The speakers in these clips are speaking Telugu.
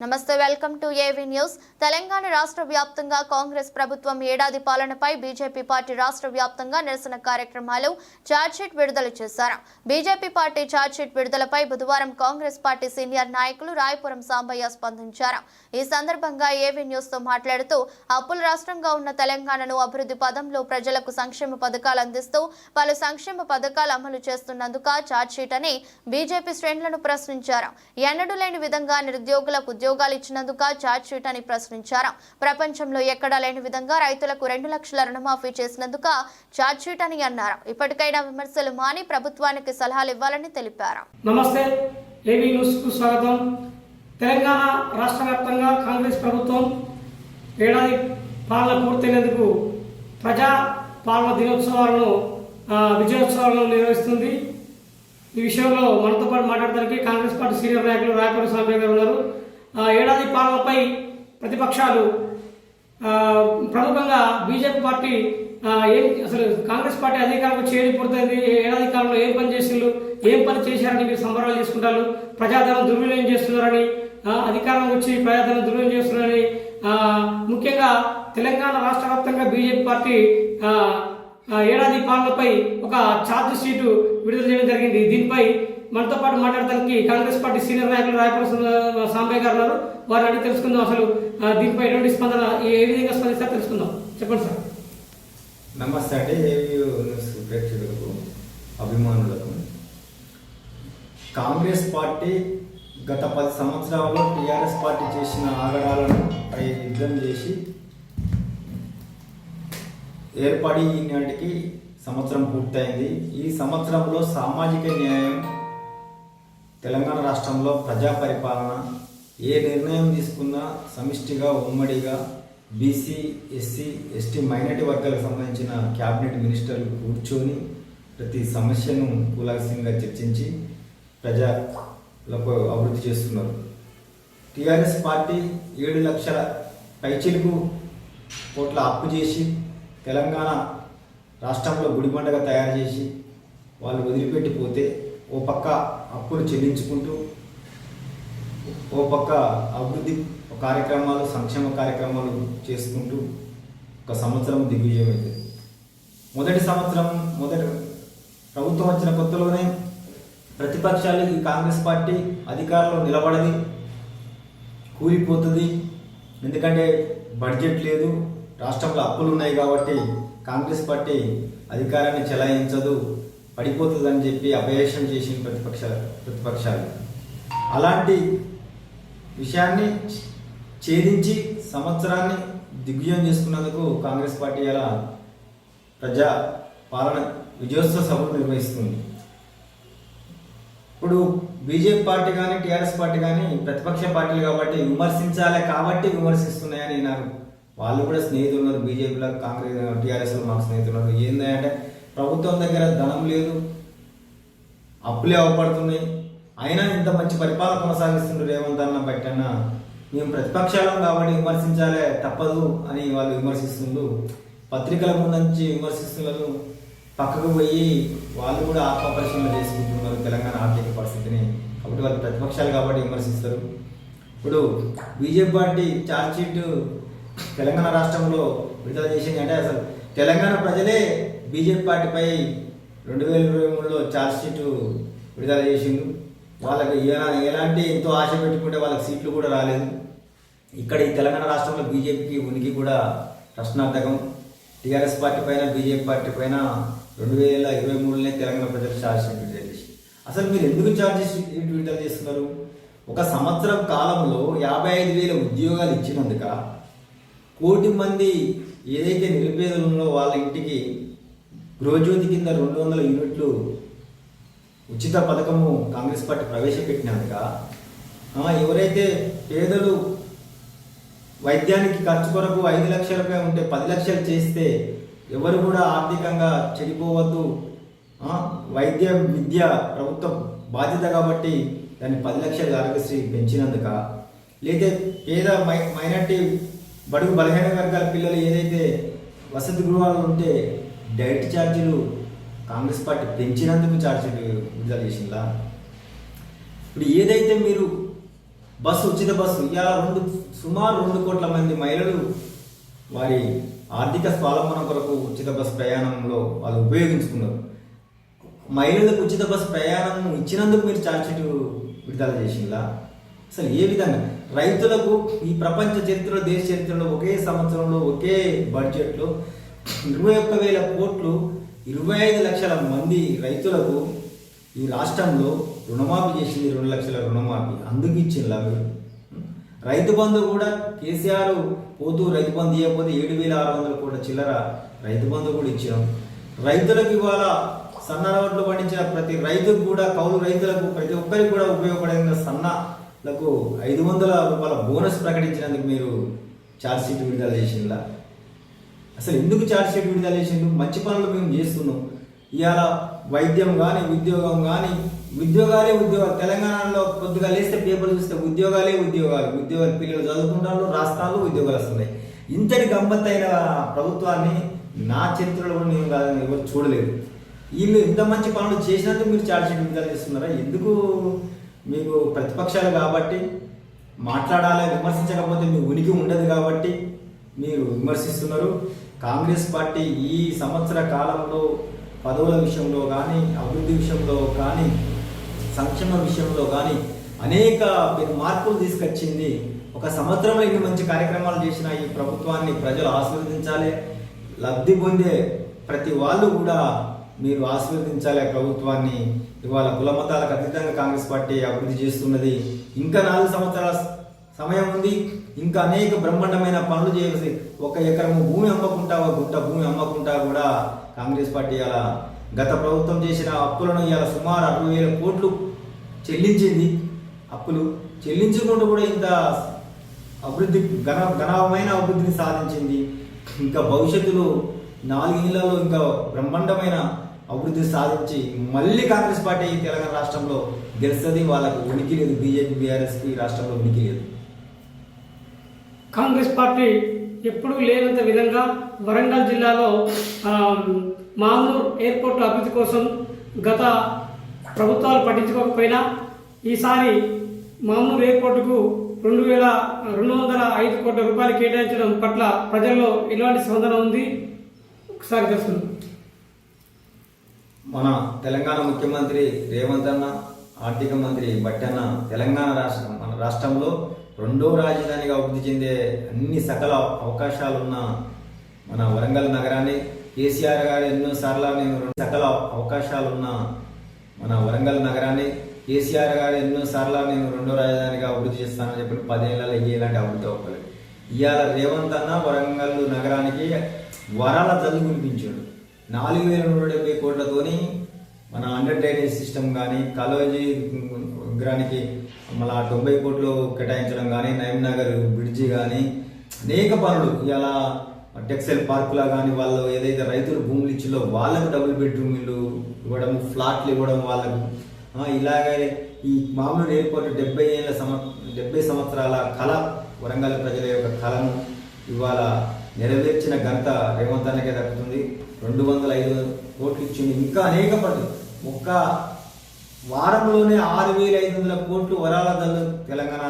నమస్తే welcome to AV news. Telangana రాష్ట్ర వ్యాప్తంగా కాంగ్రెస్ ప్రభుత్వం ఏడాది పాలనపై బీజేపీ పార్టీ రాష్ట్ర వ్యాప్తంగా నిరసన కార్యక్రమాలు ఛార్జ్షీట్ విడుదల చేశారు. బీజేపీ పార్టీ ఛార్జ్షీట్ విడుదలపై బుధవారం కాంగ్రెస్ పార్టీ సీనియర్ నాయకులు రాయపురం సాంబయ్య స్పందించారు. ఈ సందర్భంగా ఏవీ న్యూస్తో మాట్లాడుతూ అప్పుల రాష్ట్రంగా ఉన్న తెలంగాణను అభివృద్ధి పదంలో ప్రజలకు సంక్షేమ పథకాలు అందిస్తూ పలు సంక్షేమ పథకాలు అమలు చేస్తున్నందుక ఛార్జ్షీట్ అని బీజేపీ శ్రేణులను ప్రశ్నించారు. ఎన్నడూ లేని విధంగా నిరుద్యోగులకు ఉద్యోగాలు ఇచ్చినందుక ఛార్జ్ షీట్ అని ప్రశ్నించారు. ప్రపంచంలో ఎక్కడా లేని విధంగా రైతులకు రెండు లక్షల రుణమాఫీ చేసినందుక ఛార్జ్ షీట్ అని అన్నారు. ఇప్పటికైనా విమర్శలు మాని ప్రభుత్వానికి సలహాలు ఇవ్వాలని తెలిపారు. నమస్తే ఏబీ న్యూస్కు స్వాగతం. తెలంగాణ రాష్ట్ర వ్యాప్తంగా కాంగ్రెస్ ప్రభుత్వం ఏడాది పాలన పూర్తయినందుకు ప్రజా పాలన దినోత్సవాలను విజయోత్సవాలను నిర్వహిస్తుంది. ఈ విషయంలో మనతో పాటు మాట్లాడడానికి కాంగ్రెస్ పార్టీ సీనియర్ నాయకులు రాయపూడి సాంబయ్య గారు ఉన్నారు. ఏడాది పాలనపై ప్రతిపక్షాలు ప్రముఖంగా బీజేపీ పార్టీ ఏం అసలు కాంగ్రెస్ పార్టీ అధికారంలో చేయడం ఏడాది కాలంలో ఏం పని చేసిండ్రు ఏం పని చేశారని మీరు సంబరాలు చేసుకుంటారు ప్రజాధనం దుర్వినియోగం చేస్తున్నారని అధికారం వచ్చి ప్రజాధనం దుర్వినియోగం చేస్తున్నారని ముఖ్యంగా తెలంగాణ రాష్ట్ర వ్యాప్తంగా బీజేపీ పార్టీ ఏడాది పాలనపై ఒక ఛార్జ్ షీటు విడుదల చేయడం జరిగింది. దీనిపై మనతో పాటు మాట్లాడడానికి కాంగ్రెస్ పార్టీ సీనియర్ నాయకులు రాయపురం సాంబయ్య గారు ఉన్నారు. వారిని అడిగి తెలుసుకుందాం అసలు దీనిపై ఎటువంటి స్పందన ఏ విధంగా స్పందిస్తారో తెలుసుకుందాం. చెప్పండి సార్. నమస్తే అండి న్యూస్ ప్రేక్షకులకు అభిమానులకు. కాంగ్రెస్ పార్టీ గత పది సంవత్సరాల్లో టీఆర్ఎస్ పార్టీ చేసిన ఆగడాలను పై యుద్ధం చేసి ఏర్పడి ఈనాటికి సంవత్సరం పూర్తయింది. ఈ సంవత్సరంలో సామాజిక న్యాయం తెలంగాణ రాష్ట్రంలో ప్రజా పరిపాలన ఏ నిర్ణయం తీసుకున్నా సమిష్టిగా ఉమ్మడిగా బీసీ ఎస్సీ ఎస్టీ మైనార్టీ వర్గాలకు సంబంధించిన క్యాబినెట్ మినిస్టర్లు కూర్చొని ప్రతి సమస్యను కూలాసంగా చర్చించి ప్రజలకు అభివృద్ధి చేస్తున్నారు. టీఆర్ఎస్ పార్టీ ఏడు లక్షల పైచిలుకు కోట్ల అప్పు చేసి తెలంగాణ రాష్ట్రంలో గుడిబండగా తయారు చేసి వాళ్ళు వదిలిపెట్టిపోతే ఓ పక్క అప్పులు చెల్లించుకుంటూ ఓ పక్క అభివృద్ధి కార్యక్రమాలు సంక్షేమ కార్యక్రమాలు చేసుకుంటూ ఒక సంవత్సరం దిగ్విజయం అయింది మొదటి సంవత్సరం మొదటి ప్రభుత్వం వచ్చిన కొత్తలోనే ప్రతిపక్షాలు ఈ కాంగ్రెస్ పార్టీ అధికారంలో నిలబడది కూలిపోతుంది. ఎందుకంటే బడ్జెట్ లేదు రాష్ట్రంలో అప్పులు ఉన్నాయి కాబట్టి కాంగ్రెస్ పార్టీ అధికారాన్ని చెలాయించదు. పడిపోతుందని చెప్పి అభయేషం చేసిన ప్రతిపక్ష ప్రతిపక్షాలు. అలాంటి విషయాన్ని ఛేదించి సంవత్సరాన్ని దిగ్విజయం చేసుకున్నందుకు కాంగ్రెస్ పార్టీ అలా ప్రజా పాలన విజయోత్సవ సభలు నిర్వహిస్తుంది. ఇప్పుడు బీజేపీ పార్టీ కానీ టీఆర్ఎస్ పార్టీ కానీ ప్రతిపక్ష పార్టీలు కాబట్టి విమర్శించాలి కాబట్టి విమర్శిస్తున్నాయని నాకు వాళ్ళు కూడా స్నేహితులు ఉన్నారు బీజేపీలో కాంగ్రెస్ టీఆర్ఎస్లో మాకు స్నేహితులు ఉన్నారు. ఏంటంటే ప్రభుత్వం దగ్గర ధనం లేదు అప్పులే అవపడుతున్నాయి. అయినా ఇంత మంచి పరిపాలన కొనసాగిస్తుండ్రు రేవంత్ అన్న బట్టన్న మేము ప్రతిపక్షాలం కాబట్టి విమర్శించాలే తప్పదు అని వాళ్ళు విమర్శిస్తుండ్రు. పత్రికల ముందు విమర్శిస్తున్నారు. పక్కకు పోయి వాళ్ళు కూడా ఆత్మ పరిశీలన చేసుకుంటున్నారు తెలంగాణ ఆర్థిక పరిస్థితిని. కాబట్టి వాళ్ళు ప్రతిపక్షాలు కాబట్టి విమర్శిస్తారు. ఇప్పుడు BJP party charge sheet Telangana రాష్ట్రంలో విడుదల చేసింది అంటే అసలు తెలంగాణ ప్రజలే బీజేపీ పార్టీపై రెండు వేల ఇరవై మూడులో ఛార్జ్షీట్ విడుదల చేసిండు. వాళ్ళకి ఎలాంటి ఎంతో ఆశ పెట్టుకుంటే వాళ్ళకి సీట్లు కూడా రాలేదు. ఇక్కడ ఈ తెలంగాణ రాష్ట్రంలో బీజేపీకి ఉనికి కూడా ప్రశ్నార్థకం. టీఆర్ఎస్ పార్టీ పైన బీజేపీ పార్టీ పైన రెండు వేల ఇరవై మూడులోనే తెలంగాణ ప్రజలు ఛార్జ్షీట్ విడుదల చేసి అసలు మీరు ఎందుకు ఛార్జ్షీట్ విడుదల చేస్తున్నారు? ఒక సంవత్సరం కాలంలో యాభై ఐదు వేల ఉద్యోగాలు ఇచ్చినందుక కోటి మంది ఏదైతే నిరుపేదలు వాళ్ళ ఇంటికి గృహజ్యోతి కింద రెండు వందల యూనిట్లు ఉచిత పథకము కాంగ్రెస్ పార్టీ ప్రవేశపెట్టినందుక ఎవరైతే పేదలు వైద్యానికి ఖర్చు కొరకు ఐదు లక్షల రూపాయలు ఉంటే పది లక్షలు చేస్తే ఎవరు కూడా ఆర్థికంగా చెడిపోవద్దు. వైద్య విద్య ప్రభుత్వం బాధ్యత కాబట్టి దాన్ని పది లక్షల ఆరోగ్యశ్రీ పెంచినందుక. లేదా పేద మై మైనార్టీ బడుగు బలహీన వర్గాల పిల్లలు ఏదైతే వసతి గృహాలు ఉంటే డైట్ ఛార్జీలు కాంగ్రెస్ పార్టీ పెంచినందుకు ఛార్జీలు విడుదల చేసిందా? ఇప్పుడు ఏదైతే మీరు బస్సు ఉచిత బస్సు ఇవాళ రెండు సుమారు రెండు కోట్ల మంది మహిళలు వారి ఆర్థిక స్వావలంబన కొరకు ఉచిత బస్సు ప్రయాణంలో వాళ్ళు ఉపయోగించుకున్నారు. మహిళలకు ఉచిత బస్సు ప్రయాణం ఇచ్చినందుకు మీరు ఛార్జీలు విడుదల చేసిందా? అసలు ఏ విధంగా? రైతులకు ఈ ప్రపంచ చరిత్రలో దేశ చరిత్రలో ఒకే సంవత్సరంలో ఒకే బడ్జెట్లో ఇరవై ఒక్క వేల కోట్లు ఇరవై ఐదు లక్షల మంది రైతులకు ఈ రాష్ట్రంలో రుణమాఫీ చేసింది రెండు లక్షల రుణమాఫీ అందుకు ఇచ్చింది మీరు రైతు బంధు కూడా కేసీఆర్ పోతూ రైతు బంధు ఇవ్వకపోతే ఏడు వేల ఆరు వందల కోట్ల చిల్లర రైతు బంధు కూడా ఇచ్చాం రైతులకు ఇవాళ సన్న రోడ్లు పండించిన ప్రతి రైతుకు కూడా కౌలు రైతులకు ప్రతి ఒక్కరికి కూడా ఉపయోగపడిన సన్నలకు ఐదు వందల రూపాయల బోనస్ ప్రకటించినందుకు మీరు ఛార్జ్ షీట్ విడుదల చేసిందా అసలు ఎందుకు ఛార్జ్ షీట్ విడుదల చేసిండు? మంచి పనులు మేము చేస్తున్నాం. ఇవాళ వైద్యం కానీ ఉద్యోగం కానీ ఉద్యోగాలే ఉద్యోగాలు. తెలంగాణలో కొద్దిగా లేస్తే పేపర్ చూస్తే ఉద్యోగాలే ఉద్యోగాలు. ఉద్యోగాలు పిల్లలు చదువుకుంటారు రాష్ట్రాల్లో ఉద్యోగాలు వస్తున్నాయి. ఇంతటి గమ్మత్తైన ప్రభుత్వాన్ని నా చరిత్రలో నేను కాదని ఎవరు చూడలేదు. వీళ్ళు ఇంత మంచి పనులు చేసినందుకు మీరు ఛార్జ్ షీట్ విడుదల చేస్తున్నారా? ఎందుకు మీకు ప్రతిపక్షాలు కాబట్టి మాట్లాడాలి విమర్శించకపోతే మీ ఉనికి ఉండదు కాబట్టి మీరు విమర్శిస్తున్నారు. కాంగ్రెస్ పార్టీ ఈ సంవత్సర కాలంలో పదవుల విషయంలో కానీ అభివృద్ధి విషయంలో కానీ సంక్షేమ విషయంలో కానీ అనేక మీరు మార్పులు తీసుకొచ్చింది. ఒక సంవత్సరంలో ఇన్ని మంచి కార్యక్రమాలు చేసిన ఈ ప్రభుత్వాన్ని ప్రజలు ఆశీర్వదించాలి. లబ్ధి పొందే ప్రతి వాళ్ళు కూడా మీరు ఆశీర్వదించాలి. ఆ ప్రభుత్వాన్ని ఇవాళ కుల మతాలకు అతీతంగా కాంగ్రెస్ పార్టీ అభివృద్ధి చేస్తున్నది. ఇంకా నాలుగు సంవత్సరాల సమయం ఉంది. ఇంకా అనేక బ్రహ్మాండమైన పనులు చేయవలసి ఒక ఎకరము భూమి అమ్మకుంటా ఒక భూమి అమ్మకుంటా కూడా కాంగ్రెస్ పార్టీ అలా గత ప్రభుత్వం చేసిన అప్పులను ఇవాళ సుమారు అరవై వేల కోట్లు చెల్లించింది. అప్పులు చెల్లించుకుంటూ కూడా ఇంత అభివృద్ధి ఘన ఘనమైన అభివృద్ధిని సాధించింది. ఇంకా భవిష్యత్తులో నాలుగేళ్ళలో ఇంకా బ్రహ్మాండమైన అభివృద్ధి సాధించి మళ్ళీ కాంగ్రెస్ పార్టీ తెలంగాణ రాష్ట్రంలో గెలుస్తుంది. వాళ్ళకు ఉనికి లేదు. బీజేపీ బీఆర్ఎస్కి రాష్ట్రంలో ఉనికి లేదు. కాంగ్రెస్ పార్టీ ఎప్పుడూ లేనంత విధంగా వరంగల్ జిల్లాలో మామూలు ఎయిర్పోర్ట్ అభివృద్ధి కోసం గత ప్రభుత్వాలు పట్టించుకోకపోయినా ఈసారి మామూలు ఎయిర్పోర్టుకు రెండు వేల రెండు వందల ఐదు కోట్ల రూపాయలు కేటాయించడం పట్ల ప్రజల్లో ఎలాంటి స్పందన ఉంది? ఒకసారి తెలుసుకుందాం. మన తెలంగాణ ముఖ్యమంత్రి రేవంత్ అన్న ఆర్థిక మంత్రి బట్టన్న తెలంగాణ రాష్ట్రం మన రాష్ట్రంలో రెండో రాజధానిగా అభివృద్ధి చెందే అన్ని సకల అవకాశాలున్న మన వరంగల్ నగరాన్ని కేసీఆర్ గారు ఎన్నో సార్లు నేను రెండు సకల అవకాశాలున్న మన వరంగల్ నగరాన్ని కేసీఆర్ గారు ఎన్నో సార్లు నేను రెండో రాజధానిగా అభివృద్ధి చేస్తానని చెప్పి పదేళ్ళలో ఇలాంటి అభివృద్ధి అవ్వలేదు ఇవాళ రేవంత్ అన్న వరంగల్ నగరానికి వరాల చదువు కురిపించాడు నాలుగు వేల నూట డెబ్బై కోట్లతోని మన అండర్ డ్రైనేజ్ సిస్టమ్ కానీ కాలోజీ విగ్రహానికి మళ్ళా తొంభై కోట్లు కేటాయించడం కానీ నయం నగర్ బ్రిడ్జి కానీ అనేక పనులు. ఇలా టెక్స్టైల్ పార్కులా కానీ వాళ్ళు ఏదైతే రైతులు భూములు ఇచ్చిలో వాళ్ళకు డబుల్ బెడ్రూమ్ ఇల్లు ఇవ్వడం ఫ్లాట్లు ఇవ్వడం వాళ్ళకు. ఇలాగే ఈ మామూలు ఎయిర్పోర్ట్ డెబ్బై ఏళ్ళ సమ డెబ్బై సంవత్సరాల కళ వరంగల్ ప్రజల యొక్క కళను ఇవాళ నెరవేర్చిన ఘనత రేవంత్ అన్నకే దక్కుతుంది. రెండు వందల ఐదు కోట్లు ఇచ్చింది. ఇంకా అనేక పనులు. ఒక్క వారంలోనే ఆరు వేల ఐదు వందల కోట్లు వరాల తెలంగాణ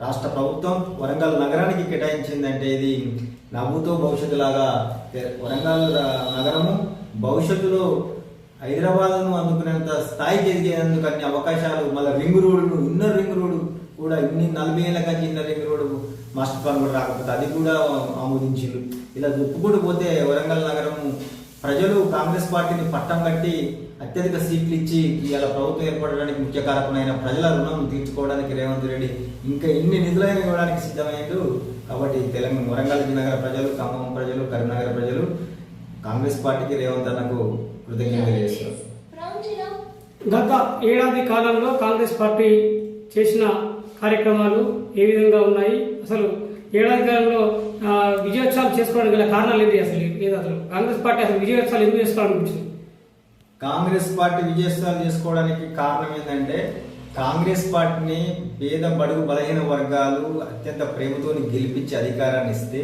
రాష్ట్ర ప్రభుత్వం వరంగల్ నగరానికి కేటాయించిందంటే ఇది నవ్వుతో భవిష్యత్తు లాగా వరంగల్ నగరము భవిష్యత్తులో హైదరాబాద్ను అందుకునేంత స్థాయికి ఎదిగేందుకు అన్ని అవకాశాలు మళ్ళీ ring road inner ring road కూడా ఇన్ని నలభై ఏళ్ళ కంటే inner ring road master plan కూడా రాకపోతే అది కూడా ఆమోదించారు ఇలా చెప్పుకుంటూ పోతే వరంగల్ నగరము ప్రజలు కాంగ్రెస్ పార్టీని పట్టం కట్టి అత్యధిక సీట్లు ఇచ్చి ఇవాళ ప్రభుత్వం ఏర్పడడానికి ముఖ్య కారకులైన ప్రజల రుణం తీర్చుకోవడానికి రేవంత్ రెడ్డి ఇంకా ఎన్ని నిధులైన ఇవ్వడానికి సిద్ధమైండు. కాబట్టి తెలంగాణ వరంగల్ నగర ప్రజలు ఖమ్మం ప్రజలు కరీంనగర్ ప్రజలు కాంగ్రెస్ పార్టీకి రేవంత్ అన్నకు కృతజ్ఞతలు చేస్తున్నారు గత ఏడాది కాలంలో కాంగ్రెస్ పార్టీ చేసిన కార్యక్రమాలు ఏ విధంగా ఉన్నాయి? అసలు ఏడాది కాలంలో విజయోత్సవాలు చేసుకోవడానికి గల కారణాలు ఏంటి అసలు? లేదు అసలు కాంగ్రెస్ పార్టీ అసలు విజయోత్సవాలు ఎందుకు చేసుకోవాలనిపించింది? కాంగ్రెస్ పార్టీ విజయస్థాలు చేసుకోవడానికి కారణం ఏంటంటే కాంగ్రెస్ పార్టీని పేద బడుగు బలహీన వర్గాలు అత్యంత ప్రేమతో గెలిపించి అధికారాన్ని ఇస్తే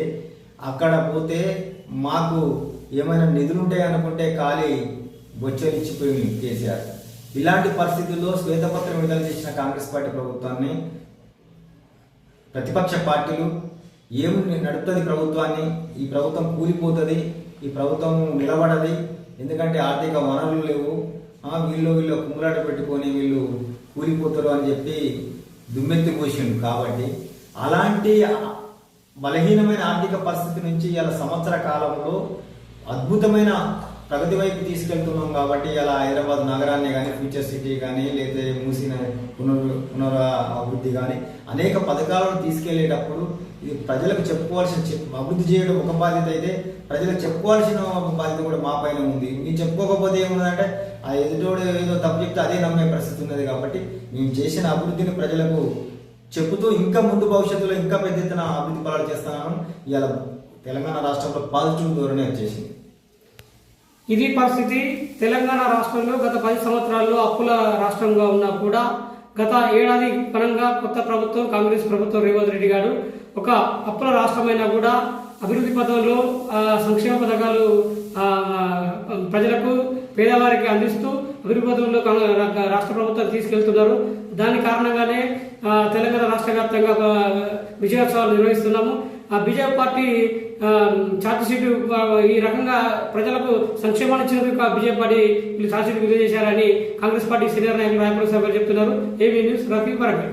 అక్కడ పోతే మాకు ఏమైనా నిధులుంటాయి అనుకుంటే ఖాళీ బొచ్చలు ఇచ్చిపోయింది కేసీఆర్. ఇలాంటి పరిస్థితుల్లో శ్వేతపత్రం విడుదల చేసిన కాంగ్రెస్ పార్టీ ప్రభుత్వాన్ని ప్రతిపక్ష పార్టీలు ఏమి నడుపుతుంది ప్రభుత్వాన్ని? ఈ ప్రభుత్వం కూలిపోతుంది ఈ ప్రభుత్వం నిలబడది ఎందుకంటే ఆర్థిక వనరులు లేవు. ఆ, వీళ్ళు వీళ్ళు కుమ్ములాట పెట్టుకొని వీళ్ళు కూలిపోతారు అని చెప్పి దుమ్మెత్తి పోసిండు కాబట్టి అలాంటి బలహీనమైన ఆర్థిక పరిస్థితి నుంచి ఇలా సంవత్సర కాలంలో అద్భుతమైన ప్రగతి వైపు తీసుకెళ్తున్నాం కాబట్టి ఇలా హైదరాబాద్ నగరాన్ని కానీ ఫ్యూచర్ సిటీ కానీ లేదా మూసిన పునర్ పునర అభివృద్ధి కానీ అనేక పథకాలను తీసుకెళ్ళేటప్పుడు ఇది ప్రజలకు చెప్పుకోవాల్సిన చెప్- అభివృద్ధి చేయడం ఒక బాధ్యత అయితే ప్రజలకు చెప్పుకోవాల్సిన బాధ్యత కూడా మా పైన ఉంది. మీరు చెప్పుకోకపోతే ఏముందంటే ఆ ఎదుటోడు ఏదో తప్పు చెప్తే అదే నమ్మే పరిస్థితి ఉన్నది కాబట్టి మేము చేసిన అభివృద్ధిని ప్రజలకు చెబుతూ ఇంకా ముందు భవిష్యత్తులో ఇంకా పెద్ద ఎత్తున అభివృద్ధి ఫలాలు చేస్తున్నాను ఇవాళ తెలంగాణ రాష్ట్రంలో పాజిటివ్ ధోరణి వచ్చేసింది. ఇది పరిస్థితి తెలంగాణ రాష్ట్రంలో గత పది సంవత్సరాల్లో అప్పుల రాష్ట్రంగా ఉన్నా కూడా గత ఏడాది పరంగా కొత్త ప్రభుత్వం కాంగ్రెస్ ప్రభుత్వం రేవంత్ రెడ్డి గారు ఒక అప్పుల రాష్ట్రమైనా కూడా అభివృద్ధి పథంలో సంక్షేమ పథకాలు ప్రజలకు పేదవారికి అందిస్తూ అభివృద్ధి పథంలో రాష్ట్ర ప్రభుత్వం తీసుకెళ్తున్నారు. దాని కారణంగానే తెలంగాణ రాష్ట్ర వ్యాప్తంగా విజయోత్సవాలు నిర్వహిస్తున్నాము. బీజేపీ పార్టీ ఆ, ఈ రకంగా ప్రజలకు సంక్షేమాన్ని ఇచ్చినందుకు బీజేపీ పార్టీ వీళ్ళు ఛార్జ్ షీట్ విడుదల చేశారని కాంగ్రెస్ పార్టీ సీనియర్ నాయకులు రాయపూర్ చెప్తున్నారు. AB news Rafi పరగడ్